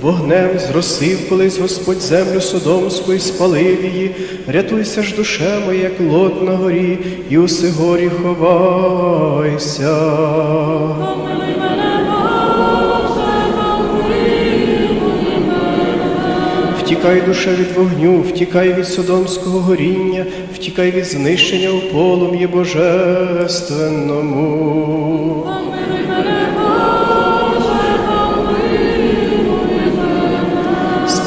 Вогнем зросив колись Господь землю Содомську і спалив її. Рятуйся ж, душе моя, як лот на горі, і у Сигорі ховайся. Втікай, душе, від вогню, втікай від содомського горіння, втікай від знищення у полум'ї божественному.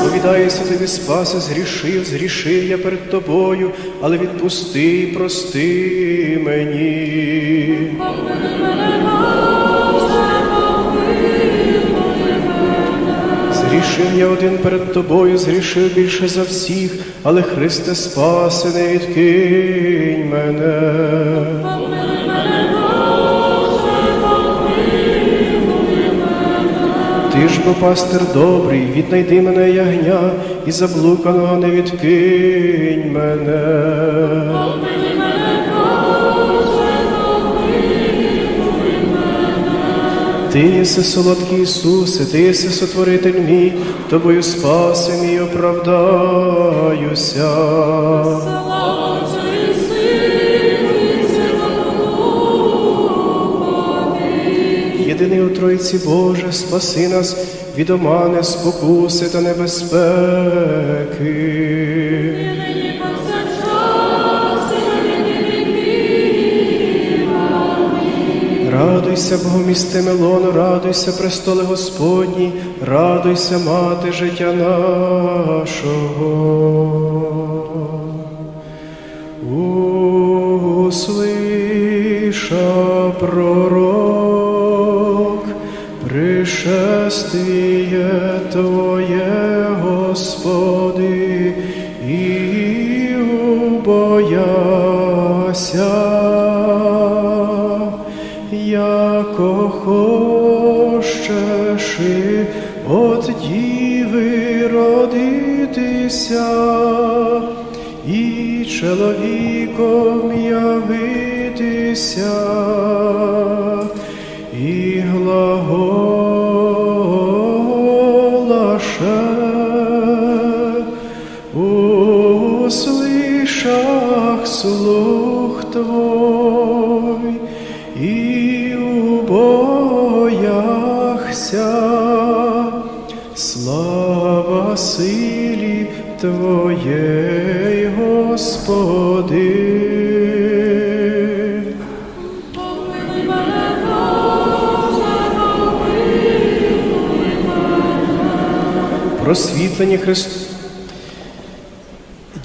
Сповідаюся тобі, спаси, згрішив, згрішив я перед тобою, але відпусти і прости мені. Згрішив я один перед тобою, згрішив більше за всіх, але Христе спаси, не відкинь мене. Ти ж бо пастир добрий, віднайди мене ягня, і заблуканого не відкинь мене. Ти єси солодкий Ісусе, Ти єси сотворитель мій, тобою спаси мій оправдаюся. Єдиний у Тройці Боже, спаси нас від омани, спокуси та небезпеки. Радуйся, Богомісти Милоно, радуйся, престоле Господній, радуйся, мати життя нашого. Услыша пророк, пришествие Твое, Господи, и убояся, яко хочеш і чоловіком явитися, слух Твой, і убояхся, слава силі Твоєї, Господи. Просвітлені Христ...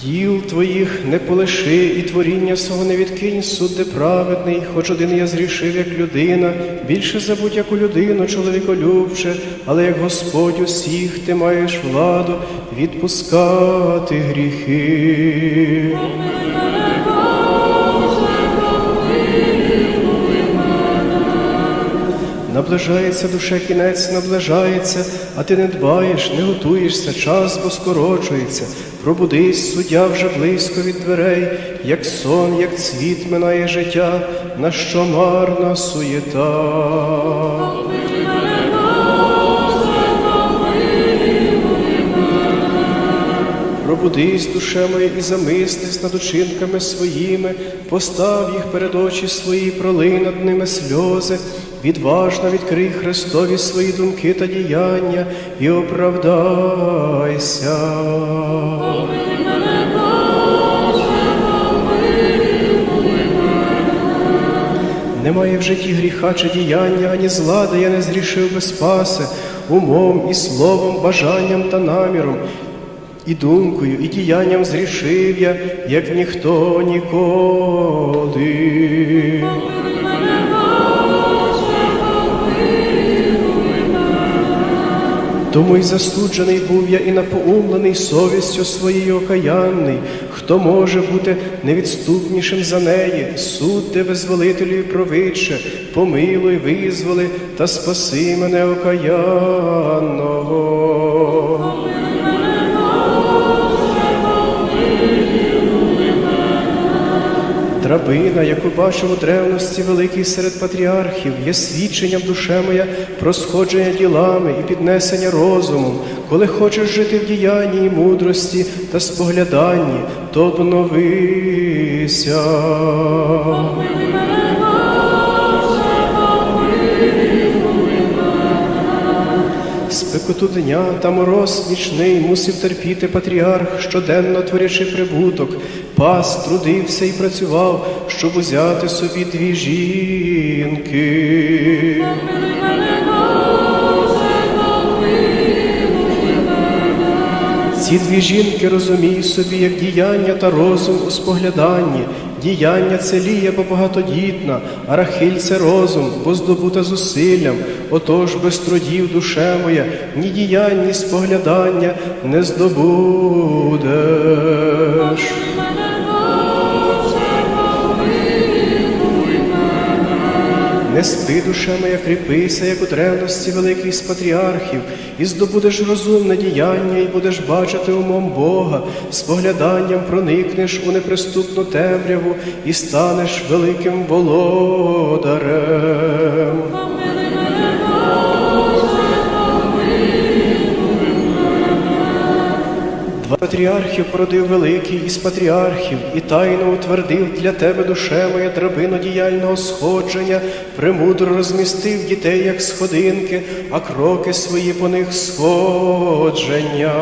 Діл твоїх не полиши, і творіння свого не відкинь, судде праведний, хоч один я зрішив, як людина, більше забудь, як у людину, чоловіколюбче, але як Господь усіх ти маєш владу відпускати гріхи. Наближається душе кінець, наближається, а ти не дбаєш, не готуєшся, час бо скорочується. Пробудись, суддя вже близько від дверей, як сон, як цвіт минає життя, на що марна суєта. Пробудись, душе моя, і замислись над учинками своїми, постав їх перед очі свої, пролий над ними сльози, відважно відкрий Христові свої думки та діяння і оправдайся. Немає в житті гріха чи діяння, ані зла, де я не зрішив би спаси, умом і словом, бажанням та наміром, і думкою, і діянням зрішив я, як ніхто ніколи. Тому й засуджений був я і напоумлений совістю своєю окаянний, хто може бути невідступнішим за неї, судде визволителю і провидче, помилуй, визволи та спаси мене окаянного. Драб рабина, яку бачив у древності великий серед патріархів, є свідченням душе моя про сходження ділами і піднесення розуму. Коли хочеш жити в діянні і мудрості та спогляданні, то обновися. Спекоту дня та мороз нічний мусив терпіти патріарх, щоденно творячи прибуток, пас трудився і працював, щоб узяти собі дві жінки. Ці дві жінки розумій собі, як діяння та розум у спогляданні. Діяння це лія, бо багатодітна, а Рахиль це розум, бо здобута зусиллям. Отож без трудів, душе моя, ні діянь, ні споглядання не здобудеш. Не спи, душа моя, кріпися, як у древності великих з патріархів, і здобудеш розумне діяння, і будеш бачити умом Бога, спогляданням проникнеш у неприступну темряву і станеш великим володарем. Патріархів породив великий із патріархів, і тайно утвердив для тебе душе моя драбину діяльного сходження, премудро розмістив дітей, як сходинки, а кроки свої по них сходження.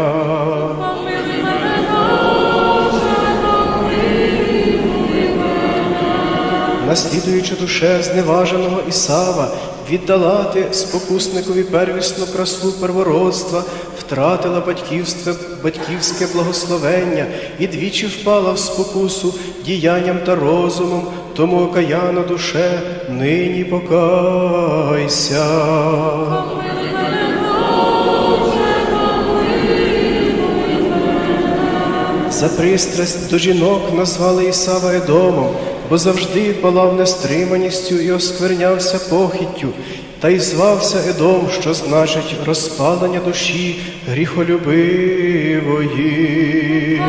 Наслідуючи душе зневаженого Ісава, віддала ти спокусникові первісну красу первородства, втратила батьківство, батьківське благословення і двічі впала в спокусу діянням та розумом, тому окаяна душе, нині покайся. За пристрасть до жінок назвали Ісава Едомом, бо завжди палав нестриманістю і осквернявся похіттю, та й звався Едом, що значить розпалення душі гріхолюбивої.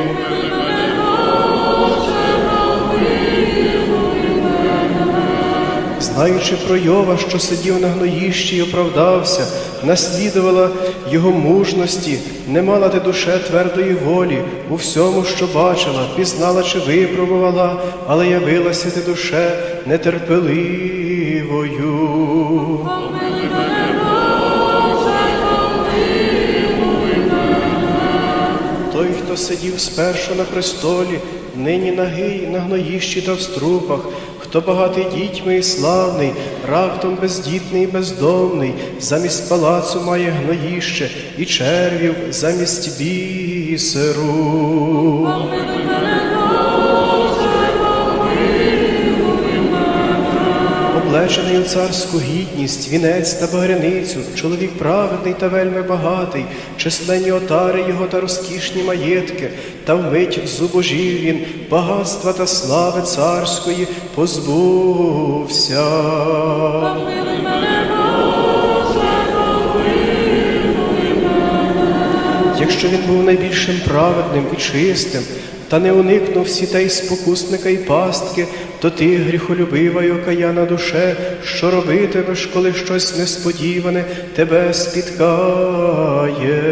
Знаючи про Йова, що сидів на гноїщі і оправдався, наслідувала його мужності, не мала ти душе твердої волі, у всьому, що бачила, пізнала чи випробувала, але явилася ти душе нетерпеливою. Той, хто сидів спершу на престолі, нині нагий на гноїщі та в струпах, хто багатий дітьми і славний, раптом бездітний і бездомний, замість палацу має гноїще і червів замість бісеру. Облечений у царську гідність, вінець та багряницю, чоловік праведний та вельми багатий, численні отари його та розкішні маєтки, та вмить зубожів він, багатства та слави царської позбувся. Якщо він був найбільшим праведним і чистим, та не уникнув сітей спокусника і пастки, то ти, гріхолюбива й окаяна душе, що робитимеш, коли щось несподіване тебе спіткає.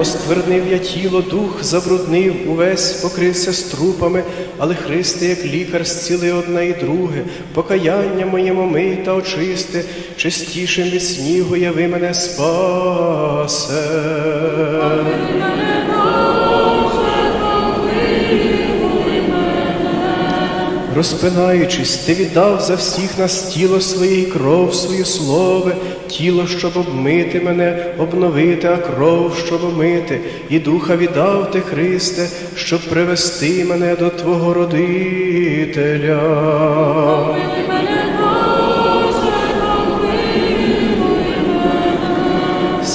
Осквернив я тіло, дух забруднив, увесь покрився струпами, але Христе, як лікар, зціли одне і друге, покаяння моєму мий та очисти, чистішим від снігу яви мене спасе. Розпинаючись, ти віддав за всіх нас тіло своє і кров свою слове, тіло, щоб обмити мене, обновити, а кров, щоб омити, і духа віддав ти, Христе, щоб привести мене до Твого родителя.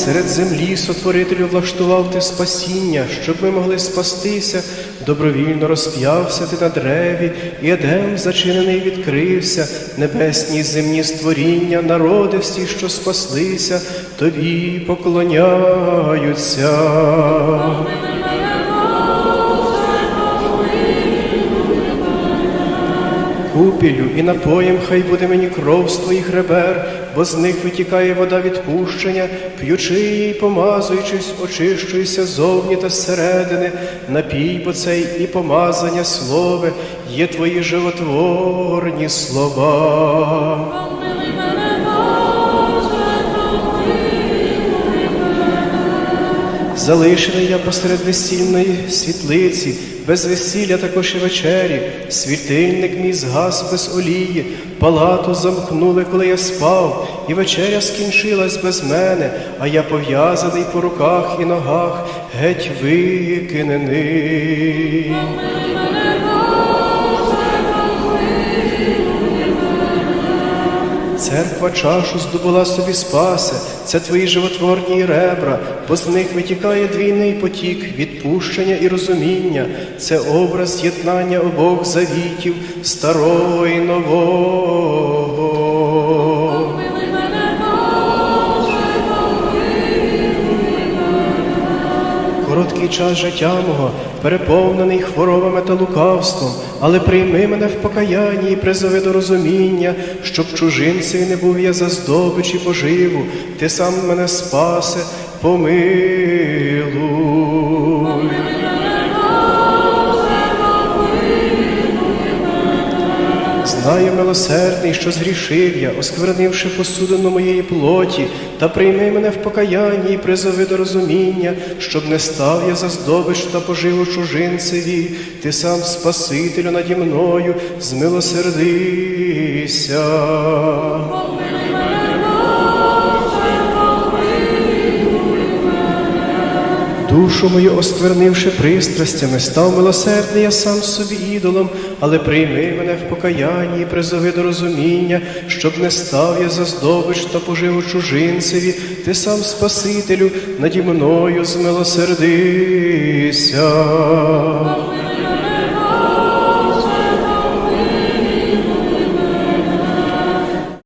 Серед землі сотворителю влаштував ти спасіння, щоб ми могли спастися добровільно розп'явся ти на древі, і Едем зачинений відкрився, небесні земні створіння, народи всі, що спаслися, тобі поклоняються. Купілю і напоєм хай буде мені кров з твоїх ребер, бо з них витікає вода відпущення, п'ючи її, помазуючись, очищуйся зовні та зсередини, напій, бо цей і помазання слове є твої животворні слова. Залишений я посеред весільної світлиці, без весілля також і вечері, світильник мій згас без олії, палату замкнули, коли я спав, і вечеря скінчилась без мене, а я пов'язаний по руках і ногах, геть викинений. Церква чашу здобула собі спасе, це твої животворні ребра, бо з них витікає двійний потік, відпущення і розуміння, це образ єднання обох завітів, старого і нового. Короткий час життя мого, переповнений хворобами та лукавством, але прийми мене в покаянні і призови до розуміння, щоб чужинцеві не був я за здобич і поживу, ти сам мене спасе, помилуй. Знаю, милосердний, що згрішив я, осквернивши посудину моєї плоті, та прийми мене в покаянні і призови до розуміння, щоб не став я за здобич та поживу чужинцеві, ти сам Спасителю наді мною, змилосердися. Душу мою осквернивши пристрастями, став милосердний я сам собі ідолом, але прийми мене в покаянні і призови до розуміння, щоб не став я за здобич та поживу чужинцеві, ти сам Спасителю наді мною змилосердися.